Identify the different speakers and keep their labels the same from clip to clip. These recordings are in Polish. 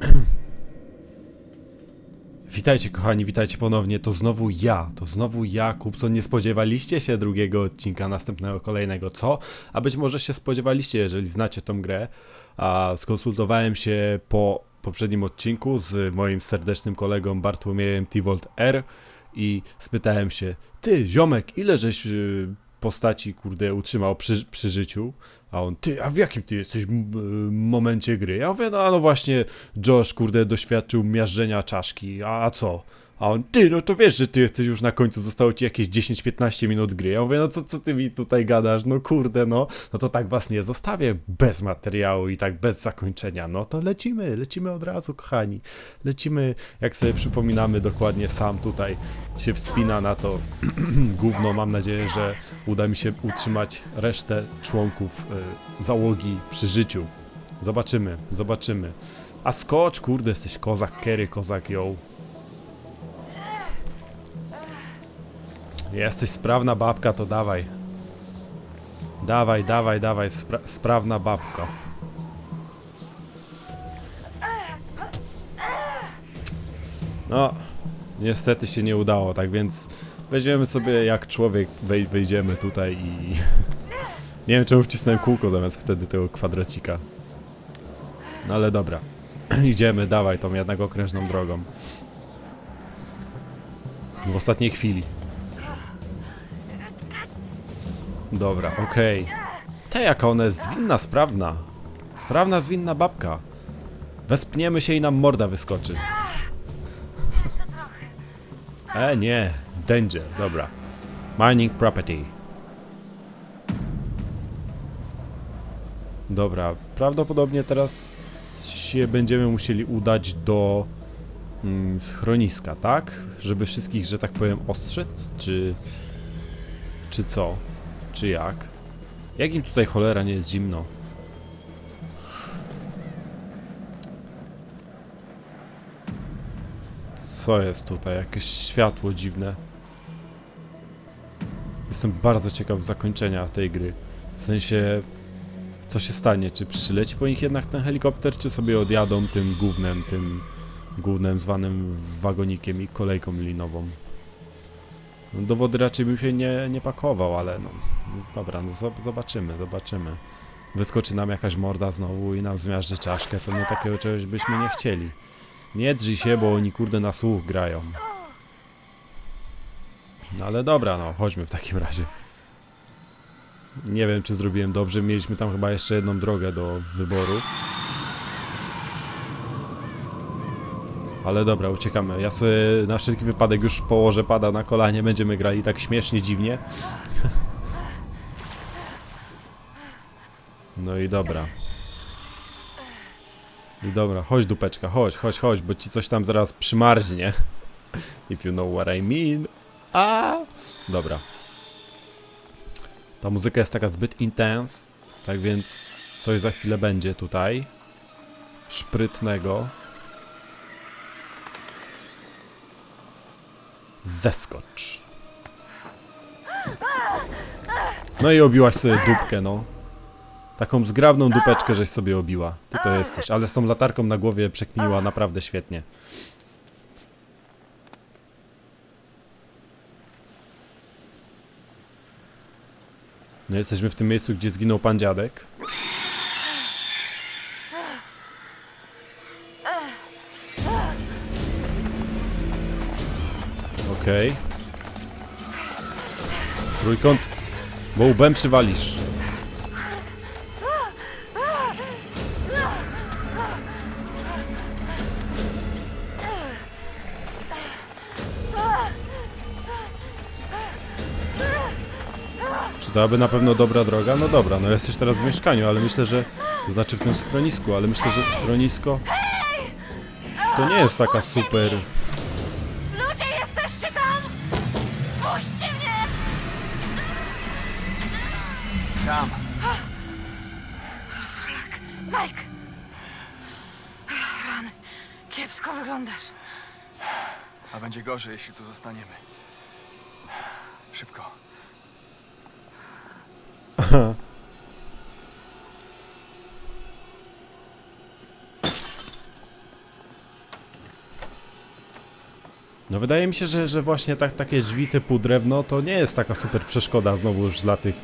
Speaker 1: Witajcie kochani, witajcie ponownie, to znowu ja, to znowu ja, Kupson, nie spodziewaliście się drugiego odcinka, następnego, kolejnego, co? A być może się spodziewaliście, jeżeli znacie tą grę, a skonsultowałem się po poprzednim odcinku z moim serdecznym kolegą Bartłomiejem Tivolt R. I spytałem się, ty ziomek, ile żeś y, postaci, kurde, utrzymał przy, przy życiu? A on, ty, a w jakim ty jesteś momencie gry? Ja mówię, no, no właśnie, Josh, kurde, doświadczył miażdżenia czaszki, a, a co? A on, ty, no to wiesz, że ty jesteś już na końcu, zostało ci jakieś 10-15 minut gry. Ja mówię, no co, co ty mi tutaj gadasz? No kurde, no, no to tak was nie zostawię bez materiału i tak bez zakończenia. No to lecimy, lecimy od razu, kochani. Lecimy, jak sobie przypominamy dokładnie, sam tutaj się wspina na to gówno. Mam nadzieję, że uda mi się utrzymać resztę członków y, załogi przy życiu. Zobaczymy, zobaczymy. A skocz, kurde, jesteś kozak, Kerry, kozak, ją. Jesteś sprawna babka, to dawaj. Dawaj, dawaj, dawaj, spra sprawna babko. No, niestety się nie udało, tak więc weźmiemy sobie jak człowiek, wej wejdziemy tutaj i... Nie wiem czemu wcisnąłem kółko zamiast wtedy tego kwadracika. No ale dobra. Idziemy, dawaj tą jednak okrężną drogą. W ostatniej chwili. Dobra, okej. Te jaka ona jest zwinna, sprawna. Sprawna, zwinna babka. Wespniemy się i nam morda wyskoczy. E, nie. Danger, dobra. Mining property. Dobra, prawdopodobnie teraz się będziemy musieli udać do mm, schroniska, tak? Żeby wszystkich, że tak powiem, ostrzec, czy... Czy co? Czy jak? Jak im tutaj cholera nie jest zimno? Co jest tutaj? Jakieś światło dziwne. Jestem bardzo ciekaw zakończenia tej gry. W sensie, co się stanie? Czy przyleci po nich jednak ten helikopter, czy sobie odjadą tym gównem, tym gównem zwanym wagonikiem i kolejką linową? No, do wody raczej bym się nie, nie pakował, ale no, dobra, no zob- zobaczymy, zobaczymy. Wyskoczy nam jakaś morda znowu i nam zmiażdży czaszkę, to my takiego czegoś byśmy nie chcieli. Nie drzyj się, bo oni kurde na słuch grają. No ale dobra, no, chodźmy w takim razie. Nie wiem, czy zrobiłem dobrze, mieliśmy tam chyba jeszcze jedną drogę do wyboru. Ale dobra, uciekamy. Ja sobie na wszelki wypadek już położę pada na kolanie, będziemy grali tak śmiesznie, dziwnie. No i dobra. I dobra, chodź dupeczka, chodź, chodź, chodź, bo ci coś tam zaraz przymarznie. If you know what I mean. A, Dobra. Ta muzyka jest taka zbyt intense, tak więc coś za chwilę będzie tutaj. Szprytnego. Zeskocz. No i obiłaś sobie dupkę, no. Taką zgrabną dupeczkę, żeś sobie obiła. Ty to jesteś, ale z tą latarką na głowie przekminiła naprawdę świetnie. No jesteśmy w tym miejscu, gdzie zginął pan dziadek. Okej. Trójkąt, bo łbem przywalisz. Czy to aby na pewno dobra droga? No dobra, no jesteś teraz w mieszkaniu, ale myślę, że... To znaczy w tym schronisku, ale myślę, że schronisko... To nie jest taka super...
Speaker 2: Mike! Ah, rany, kiepsko wyglądasz.
Speaker 3: A będzie gorzej, jeśli tu zostaniemy. Szybko.
Speaker 1: No wydaje mi się, że, że właśnie tak, takie drzwi typu drewno to nie jest taka super przeszkoda znowu już dla tych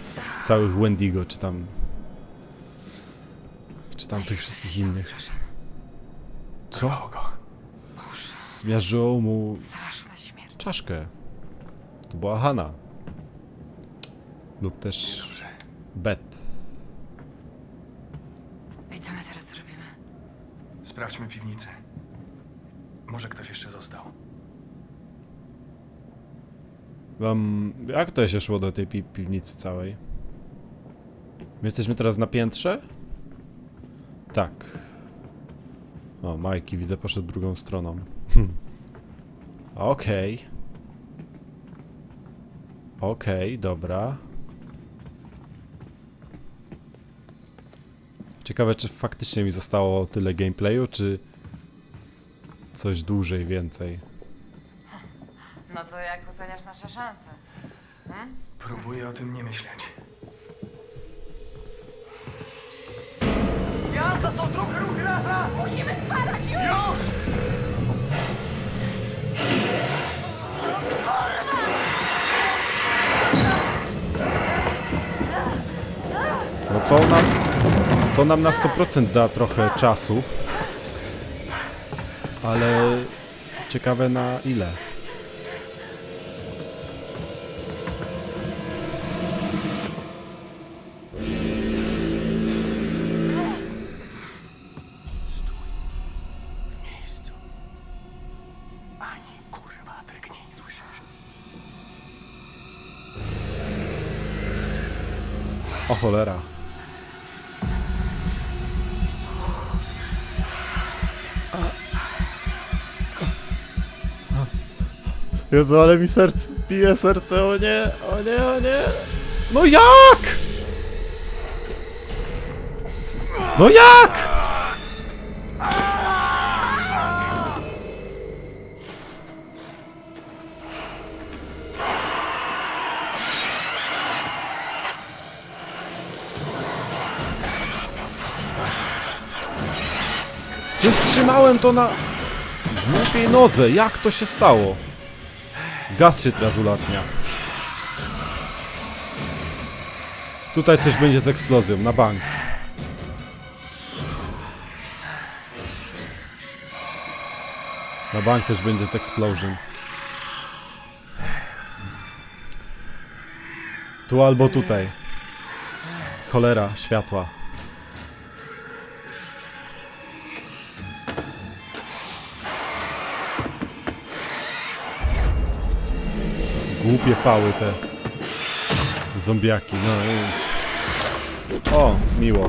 Speaker 1: całych Wendigo czy tam czy tam tych wszystkich innych. Co? Zmiażdżyło mu czaszkę. To była Hanna. Lub też. Bet.
Speaker 2: I co my teraz zrobimy?
Speaker 3: Sprawdźmy piwnicę. Może ktoś jeszcze został.
Speaker 1: Wam, jak to się szło do tej pi piwnicy całej? My jesteśmy teraz na piętrze? Tak. O, Majki widzę poszedł drugą stroną. Okej. Okej, dobra. Ciekawe, czy faktycznie mi zostało tyle gameplayu, czy coś dłużej, więcej.
Speaker 2: No to jak oceniasz nasze szanse? Hmm?
Speaker 3: Próbuję o tym nie myśleć.
Speaker 2: Musimy spadać już!
Speaker 3: Już!
Speaker 1: No to nam, to nam na 100% da trochę czasu. Ale ciekawe na ile. O cholera. Jezu, ale mi serce, bije serce, o nie, o nie, o nie. No jak? No jak? Trzymałem to na głupiej nodze. Jak to się stało? Gaz się teraz ulatnia. Tutaj coś będzie z eksplozją, na bank. Na bank coś będzie z explosion. Tu albo tutaj. Cholera, światła. Głupie pały te zombiaki, no i... O, miło.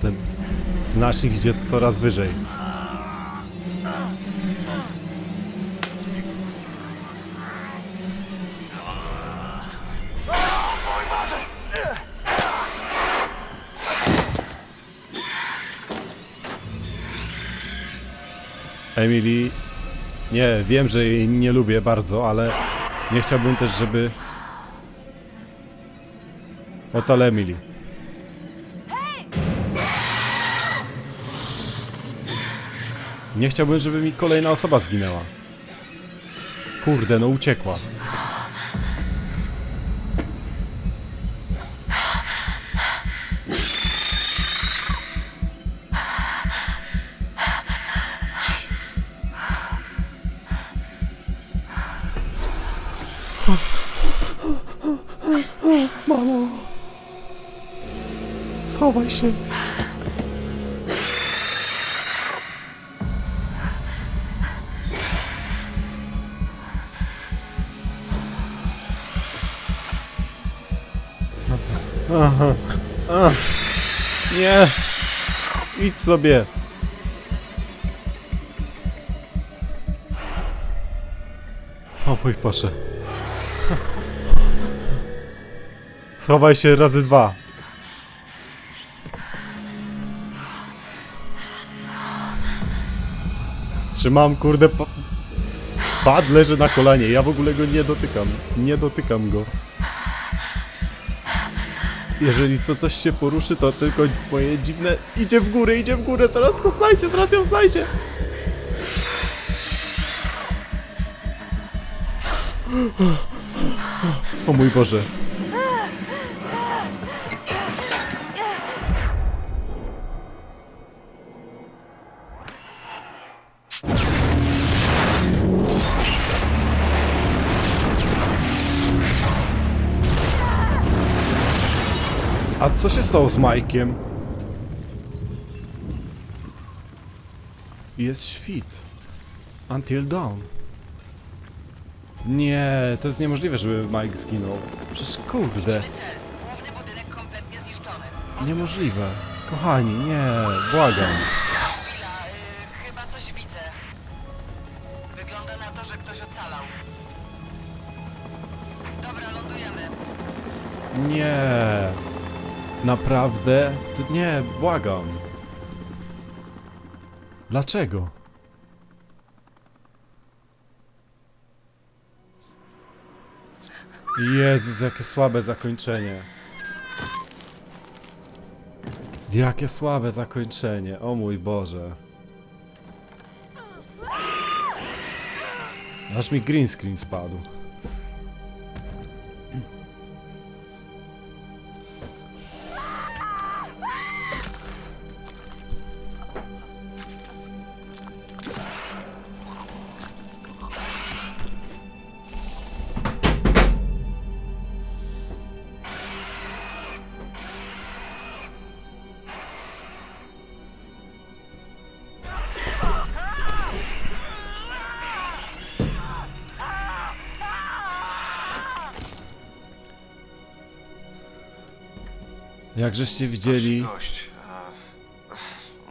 Speaker 1: Ten znacznik idzie coraz wyżej. Emily, nie, wiem, że jej nie lubię bardzo, ale nie chciałbym też, żeby... Ocal Emily. Nie chciałbym, żeby mi kolejna osoba zginęła. Kurde, no uciekła. Schowaj się. Aha. A. Nie. Idź sobie. O mój Boże. Schowaj się razy dwa. Trzymam, kurde, pa pad leży na kolanie. Ja w ogóle go nie dotykam. Nie dotykam go. Jeżeli co coś się poruszy, to tylko moje dziwne... Idzie w górę, idzie w górę, zaraz go znajdzie, zaraz ją znajdzie. O mój Boże. A co się stało z Majkiem? Jest świt. Until dawn. Nie, to jest niemożliwe, żeby Mike zginął. Przecież kurde,
Speaker 4: Cel. Główny budynek kompletnie zniszczony.
Speaker 1: niemożliwe. Kochani, nie, błagam.
Speaker 4: Chwila, y, chyba coś widzę. Wygląda na to, że ktoś ocalał. Dobra, lądujemy.
Speaker 1: Nie. Naprawdę? To nie, błagam. Dlaczego? Jezus, jakie słabe zakończenie. Jakie słabe zakończenie, o mój Boże. Aż mi green screen spadł. Jak żeście widzieli,
Speaker 5: Gość.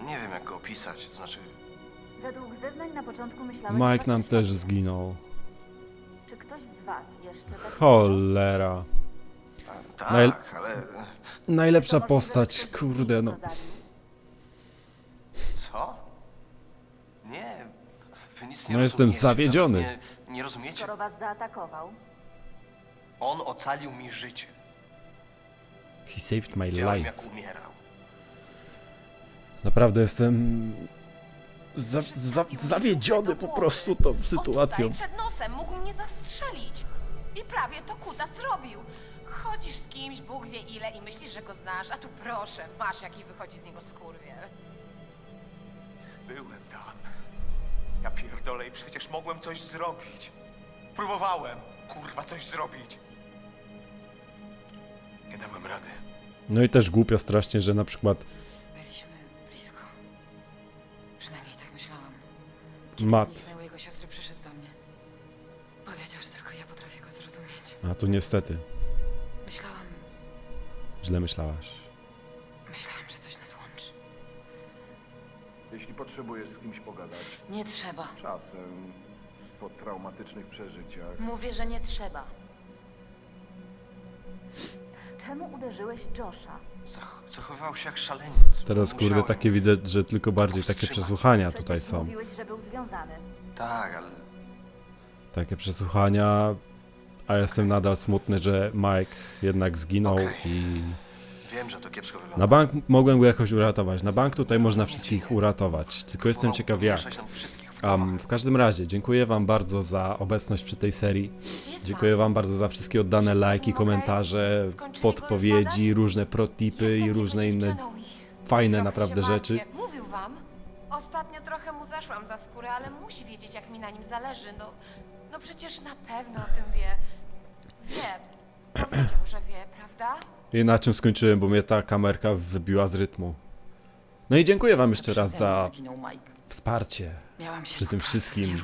Speaker 5: Nie wiem jak go opisać, to znaczy...
Speaker 6: Według zeznań na początku myślałem,
Speaker 1: Mike nam też zginął.
Speaker 6: Czy ktoś z was jeszcze tak
Speaker 1: Cholera.
Speaker 5: Tak,
Speaker 1: Najl-
Speaker 5: ale...
Speaker 1: Najlepsza
Speaker 6: To możliwe, że
Speaker 1: postać,
Speaker 6: ktoś
Speaker 1: kurde no.
Speaker 6: zabił?
Speaker 5: Co? Nie, wy nic nie
Speaker 1: No jestem
Speaker 5: rozumiecie,
Speaker 1: zawiedziony.
Speaker 5: nawet Nie, nie rozumiecie?
Speaker 6: Skoro was zaatakował,
Speaker 5: On ocalił mi życie.
Speaker 1: He saved my
Speaker 5: Widziałem
Speaker 1: life.
Speaker 5: jak umierał.
Speaker 1: Naprawdę jestem za, za, zawiedziony po prostu tą sytuacją.
Speaker 7: Tutaj przed nosem mógł mnie zastrzelić. I prawie to kuta zrobił. Chodzisz z kimś, Bóg wie ile i myślisz, że go znasz, a tu proszę, masz jaki wychodzi z niego skurwiel.
Speaker 8: Byłem tam. Ja pierdolę i przecież mogłem coś zrobić. Próbowałem, kurwa, coś zrobić. Dałem rady.
Speaker 1: No i też głupio strasznie, że na przykład
Speaker 2: Byliśmy blisko. Przynajmniej tak myślałam. Kiedy zniknęły jego siostry, przyszedł do mnie. Powiedział, że tylko ja potrafię go zrozumieć.
Speaker 1: A tu niestety,
Speaker 2: Myślałam,
Speaker 1: źle myślałaś.
Speaker 2: myślałam, że coś nas łączy.
Speaker 9: Jeśli potrzebujesz z kimś pogadać,
Speaker 2: Nie trzeba.
Speaker 9: czasem po traumatycznych przeżyciach,
Speaker 2: Mówię, że nie trzeba.
Speaker 6: Czemu uderzyłeś Josha?
Speaker 5: Zach zachowywał się jak szaleniec.
Speaker 1: Teraz kurde
Speaker 5: Musiałem.
Speaker 1: takie widzę, że tylko bardziej takie
Speaker 5: powstrzymać.
Speaker 1: przesłuchania
Speaker 6: Przecież
Speaker 1: tutaj są.
Speaker 6: mówiłeś, że był związany.
Speaker 5: Tak, ale...
Speaker 1: Takie przesłuchania, a jestem nadal smutny, że Mike jednak zginął
Speaker 5: Okej.
Speaker 1: i
Speaker 5: Wiem, że to kiepsko wygląda.
Speaker 1: na bank mogłem go jakoś uratować. Na bank tutaj można wszystkich uratować, tylko jestem
Speaker 5: Próbował
Speaker 1: ciekaw jak.
Speaker 5: nam w
Speaker 1: Um, w każdym razie, dziękuję wam bardzo za obecność przy tej serii. Dziękuję wam bardzo za wszystkie oddane lajki, komentarze, podpowiedzi, różne protipy i różne inne fajne naprawdę rzeczy.
Speaker 7: Mówił wam? Ostatnio trochę mu zeszłam za skórę, ale musi wiedzieć, jak mi na nim zależy. No, no przecież na pewno o tym wie. Wie. Powiedział, że wie, prawda?
Speaker 1: I na czym skończyłem, bo mnie ta kamerka wybiła z rytmu. No i dziękuję wam jeszcze raz za
Speaker 2: Mike.
Speaker 1: wsparcie.
Speaker 2: Miałam się
Speaker 1: przy tym wszystkim.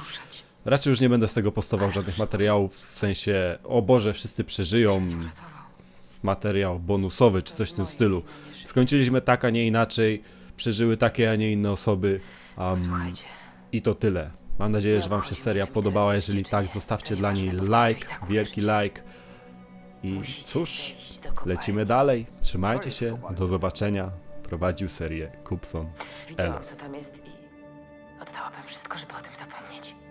Speaker 1: Raczej już nie będę z tego postował żadnych materiałów, w sensie, o Boże, wszyscy przeżyją, materiał bonusowy czy coś w tym stylu. Skończyliśmy tak, a nie inaczej, przeżyły takie, a nie inne osoby. Um. I to tyle. Mam nadzieję, że Wam się seria podobała. Jeżeli tak, zostawcie dla niej like, wielki like. I cóż, lecimy dalej. Trzymajcie się, do zobaczenia. Prowadził serię Kupson.
Speaker 2: Widziałam,
Speaker 1: Elos.
Speaker 2: Wszystko, żeby o tym zapomnieć.